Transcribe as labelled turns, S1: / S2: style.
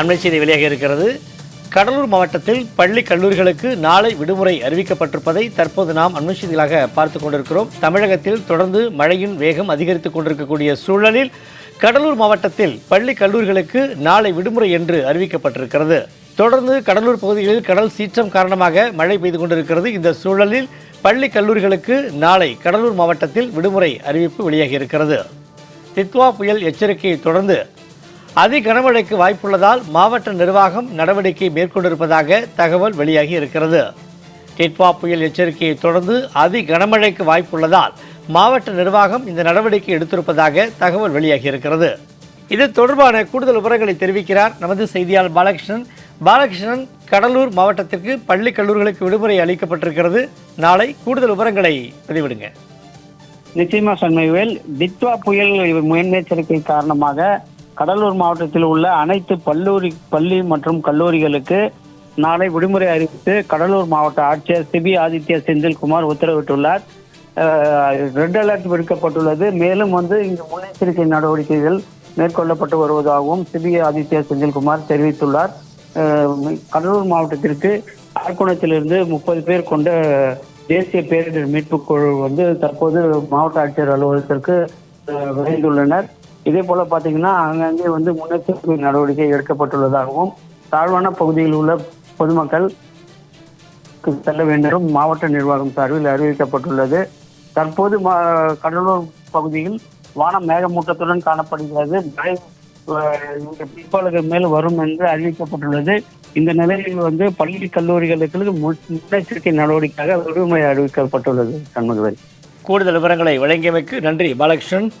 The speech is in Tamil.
S1: அண்மை செய்தி வெளியாக இருக்கிறது கடலூர் மாவட்டத்தில் பள்ளி கல்லூரிகளுக்கு நாளை விடுமுறை அறிவிக்கப்பட்டிருப்பதை தற்போது நாம் அண்மை செய்திகளாக பார்த்து கொண்டிருக்கிறோம் தமிழகத்தில் தொடர்ந்து மழையின் வேகம் அதிகரித்துக் கொண்டிருக்கக்கூடிய சூழலில் கடலூர் மாவட்டத்தில் பள்ளி கல்லூரிகளுக்கு நாளை விடுமுறை என்று அறிவிக்கப்பட்டிருக்கிறது தொடர்ந்து கடலூர் பகுதிகளில் கடல் சீற்றம் காரணமாக மழை பெய்து கொண்டிருக்கிறது இந்த சூழலில் பள்ளி கல்லூரிகளுக்கு நாளை கடலூர் மாவட்டத்தில் விடுமுறை அறிவிப்பு வெளியாகி இருக்கிறது தித்வா புயல் எச்சரிக்கையை தொடர்ந்து அதி கனமழைக்கு வாய்ப்புள்ளதால் மாவட்ட நிர்வாகம் நடவடிக்கை மேற்கொண்டிருப்பதாக தகவல் வெளியாகி இருக்கிறது டிட்வா புயல் எச்சரிக்கையை தொடர்ந்து அதி கனமழைக்கு வாய்ப்புள்ளதால் மாவட்ட நிர்வாகம் இந்த நடவடிக்கை எடுத்திருப்பதாக தகவல் வெளியாகி இருக்கிறது இது தொடர்பான கூடுதல் விவரங்களை தெரிவிக்கிறார் நமது செய்தியாளர் பாலகிருஷ்ணன் பாலகிருஷ்ணன் கடலூர் மாவட்டத்திற்கு பள்ளி கல்லூரிகளுக்கு விடுமுறை அளிக்கப்பட்டிருக்கிறது நாளை கூடுதல் விவரங்களை பதிவிடுங்க
S2: நிச்சயமா சண்மைவேல் டிட்வா புயல் முன்னெச்சரிக்கை காரணமாக கடலூர் மாவட்டத்தில் உள்ள அனைத்து பல்லூரி பள்ளி மற்றும் கல்லூரிகளுக்கு நாளை விடுமுறை அறிவித்து கடலூர் மாவட்ட ஆட்சியர் சிபி ஆதித்ய செந்தில்குமார் உத்தரவிட்டுள்ளார் ரெட் அலர்ட் விடுக்கப்பட்டுள்ளது மேலும் வந்து இங்கு முன்னெச்சரிக்கை நடவடிக்கைகள் மேற்கொள்ளப்பட்டு வருவதாகவும் சிபி ஆதித்யா செந்தில்குமார் தெரிவித்துள்ளார் கடலூர் மாவட்டத்திற்கு அரக்குணத்திலிருந்து முப்பது பேர் கொண்ட தேசிய பேரிடர் மீட்புக் குழு வந்து தற்போது மாவட்ட ஆட்சியர் அலுவலகத்திற்கு விரைந்துள்ளனர் இதே போல பார்த்தீங்கன்னா அங்கங்கே வந்து முன்னெச்சரிக்கை நடவடிக்கை எடுக்கப்பட்டுள்ளதாகவும் தாழ்வான பகுதியில் உள்ள பொதுமக்கள் செல்ல வேண்டும் மாவட்ட நிர்வாகம் சார்பில் அறிவிக்கப்பட்டுள்ளது தற்போது கடலூர் பகுதியில் வானம் மேகமூட்டத்துடன் காணப்படுகிறது மழை மேல் வரும் என்று அறிவிக்கப்பட்டுள்ளது இந்த நிலையில் வந்து பள்ளி கல்லூரிகளுக்கு முன்னெச்சரிக்கை நடவடிக்கையாக விடுமுறை அறிவிக்கப்பட்டுள்ளது
S1: கூடுதல் விவரங்களை வழங்கியமைக்கு நன்றி பாலகிருஷ்ணன்